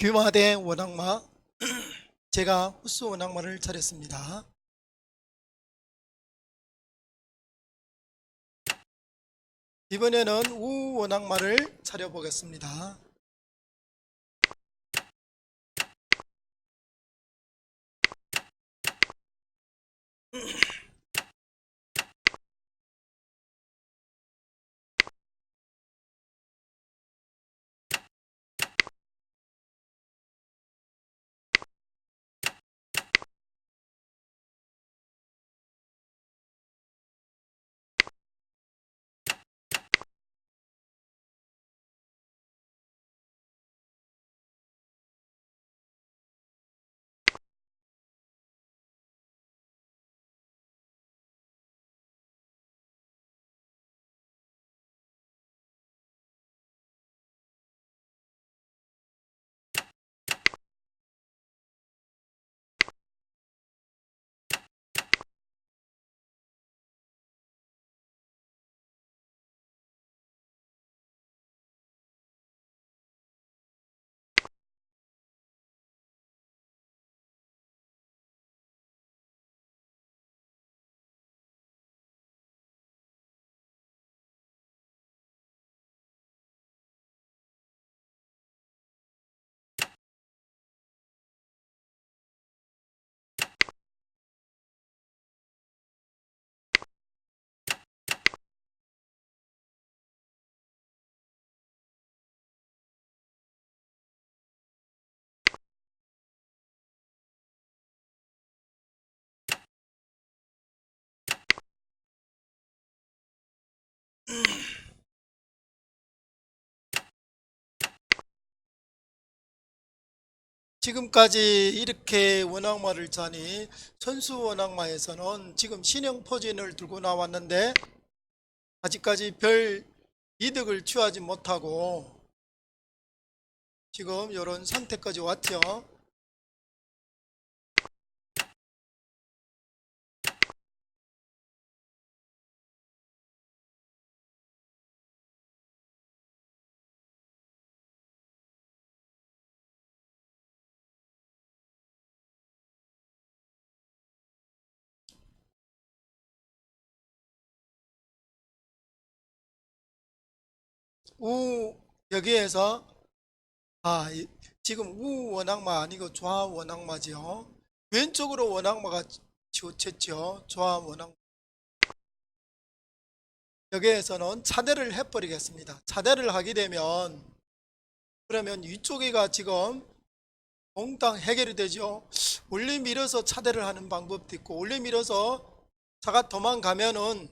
귀마대 원악마 제가 후스 원악마를 차렸습니다. 이번에는 우 원악마를 차려보겠습니다. 지금까지 이렇게 원악마를 짜니 천수 원악마에서는 지금 신형 포진을 들고 나왔는데 아직까지 별 이득을 취하지 못하고 지금 이런 상태까지 왔죠. 우 여기에서 아 이- 지금 우 원악마 아니고 좌 원악마지요. 왼쪽으로 원악마가 치우쳤죠. 좌 원악. 여기에서는 차대를 해버리겠습니다. 차대를 하게 되면 그러면 이쪽에가 지금 몽땅 해결이 되죠. 올리 밀어서 차대를 하는 방법도 있고 올리 밀어서 차가 도망가면은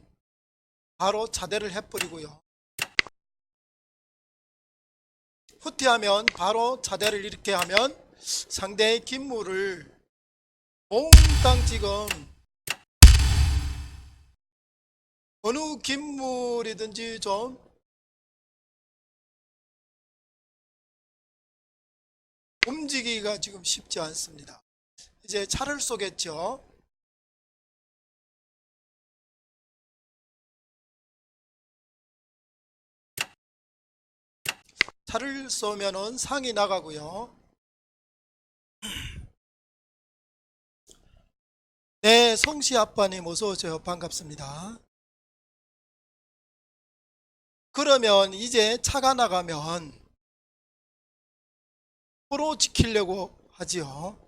바로 차대를 해버리고요. 후퇴하면 바로 차대를 이렇게 하면 상대의 김물을 몽땅 지금 어느 김물이든지 좀 움직이기가 지금 쉽지 않습니다. 이제 차를 쏘겠죠. 차를 쏘면은 상이 나가고요. 네, 성시 아빠님 어서 오세요. 반갑습니다. 그러면 이제 차가 나가면 포로 지키려고 하지요.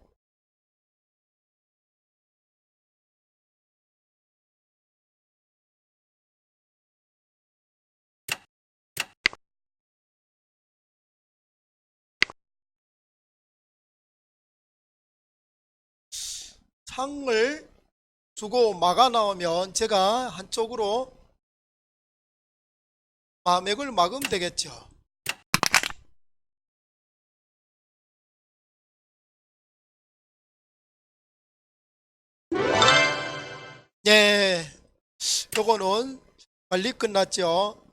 창을 주고 막아 나오면 제가 한쪽으로 마맥을 막으면 되겠죠. 네, 요거는 빨리 끝났죠.